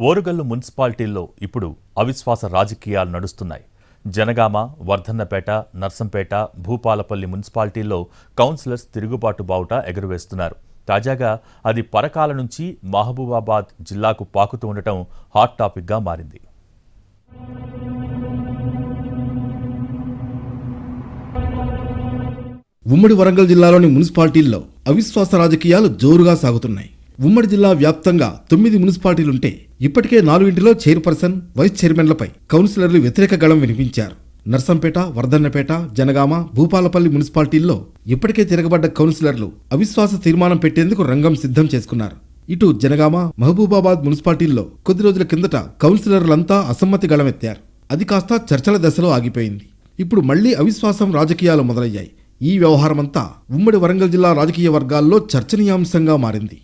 ఓరుగల్లు మున్సిపాలిటీల్లో ఇప్పుడు అవిశ్వాస రాజకీయాలు నడుస్తున్నాయి. జనగామ వర్ధన్నపేట నర్సంపేట భూపాలపల్లి మున్సిపాలిటీల్లో కౌన్సిలర్స్ తిరుగుబాటు బావుట ఎగురవేస్తున్నారు. తాజాగా అది పరకాల నుంచి మహబూబాబాద్ జిల్లాకు పాకుతూ ఉండటం హాట్ టాపిక్గా మారింది. ఉమ్మడి వరంగల్ జిల్లాలోని మున్సిపాలిటీల్లో అవిశ్వాస రాజకీయాలు జోరుగా సాగుతున్నాయి. ఉమ్మడి జిల్లా వ్యాప్తంగా తొమ్మిది మున్సిపాలిటీలుంటే ఇప్పటికే నాలుగింటిలో చైర్పర్సన్ వైస్ చైర్మన్లపై కౌన్సిలర్లు వ్యతిరేక గళం వినిపించారు. నర్సంపేట వర్ధన్నపేట జనగామ భూపాలపల్లి మున్సిపాలిటీల్లో ఇప్పటికే తిరగబడ్డ కౌన్సిలర్లు అవిశ్వాస తీర్మానం పెట్టేందుకు రంగం సిద్ధం చేసుకున్నారు. ఇటు జనగామ మహబూబాబాద్ మున్సిపాలిటీల్లో కొద్ది రోజుల కిందట కౌన్సిలర్లంతా అసమ్మతి గళమెత్తారు. అది కాస్త చర్చల దశలో ఆగిపోయింది. ఇప్పుడు మళ్ళీ అవిశ్వాసం రాజకీయాలు మొదలయ్యాయి. ఈ వ్యవహారమంతా ఉమ్మడి వరంగల్ జిల్లా రాజకీయ వర్గాల్లో చర్చనీయాంశంగా మారింది.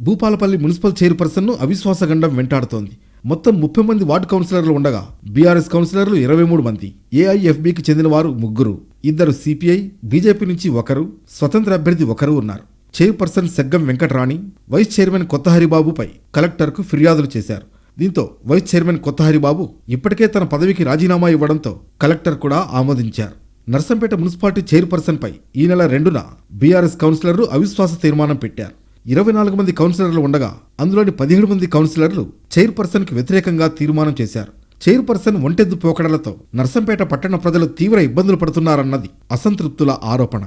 భూపాలపల్లి మున్సిపల్ చైర్పర్సన్ను అవిశ్వాస గండం వెంటాడుతోంది. మొత్తం ముప్పై మంది వార్డు కౌన్సిలర్లు ఉండగా బీఆర్ఎస్ కౌన్సిలర్లు ఇరవై మూడు మంది ఏఐఎఫ్బికి చెందిన వారు ముగ్గురు. ఇద్దరు సిపిఐ బీజేపీ నుంచి ఒకరు స్వతంత్ర అభ్యర్థి ఒకరు ఉన్నారు. Chairperson Seggam Venkatarani vice chairman Kotha హరిబాబుపై కలెక్టర్కు ఫిర్యాదులు చేశారు. దీంతో వైస్ చైర్మన్ కొత్త హరిబాబు ఇప్పటికే తన పదవికి రాజీనామా ఇవ్వడంతో కలెక్టర్ కూడా ఆమోదించారు. నర్సంపేట మున్సిపాలిటీ చైర్పర్సన్పై ఈ నెల రెండున బీఆర్ఎస్ కౌన్సిలర్లు అవిశ్వాస తీర్మానం పెట్టారు. ఇరవై నాలుగు మంది కౌన్సిలర్లు ఉండగా అందులోని పదిహేడు మంది కౌన్సిలర్లు చైర్పర్సన్కు వ్యతిరేకంగా తీర్మానం చేశారు. చైర్పర్సన్ ఒంటెద్దు పోకడలతో నర్సంపేట పట్టణ ప్రజలు తీవ్ర ఇబ్బందులు పడుతున్నారన్నది అసంతృప్తుల ఆరోపణ.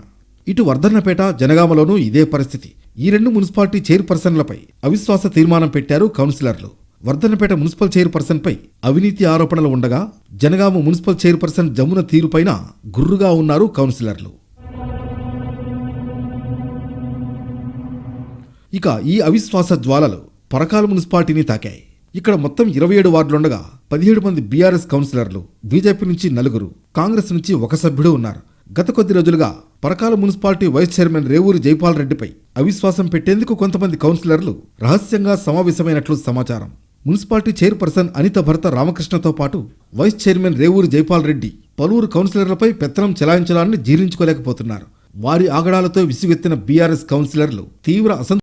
ఇటు వర్ధన్నపేట జనగామలోనూ ఇదే పరిస్థితి. ఈ రెండు మున్సిపాలిటీ చైర్పర్సన్లపై అవిశ్వాస తీర్మానం పెట్టారు కౌన్సిలర్లు. వర్ధన్నపేట మున్సిపల్ చైర్పర్సన్పై అవినీతి ఆరోపణలు ఉండగా జనగామ మున్సిపల్ చైర్పర్సన్ జమున తీరుపైన గుర్రుగా ఉన్నారు కౌన్సిలర్లు. ఇక ఈ అవిశ్వాస జ్వాలలు పరకాల మున్సిపాలిటీని తాకాయి. ఇక్కడ మొత్తం ఇరవై ఏడు వార్డులుండగా పదిహేడు మంది బీఆర్ఎస్ కౌన్సిలర్లు బీజేపీ నుంచి నలుగురు కాంగ్రెస్ నుంచి ఒక సభ్యుడు ఉన్నారు. గత కొద్ది రోజులుగా Parakala municipality vice chairman Revuri Jaipal రెడ్డిపై అవిశ్వాసం పెట్టేందుకు కొంతమంది కౌన్సిలర్లు రహస్యంగా సమావేశమైనట్లు సమాచారం. మున్సిపాలిటీ చైర్పర్సన్ అనిత భర్త రామకృష్ణతో పాటు వైస్ చైర్మన్ రేవూరి జైపాల్ రెడ్డి పలువురు కౌన్సిలర్లపై పెత్తనం చెలాయించడాన్ని జీర్ణించుకోలేకపోతున్నారు. వారి ఆగడాలతో విసిగెత్తిన బీఆర్ఎస్ కౌన్సిలర్లు తీవ్ర అసంతృప్తి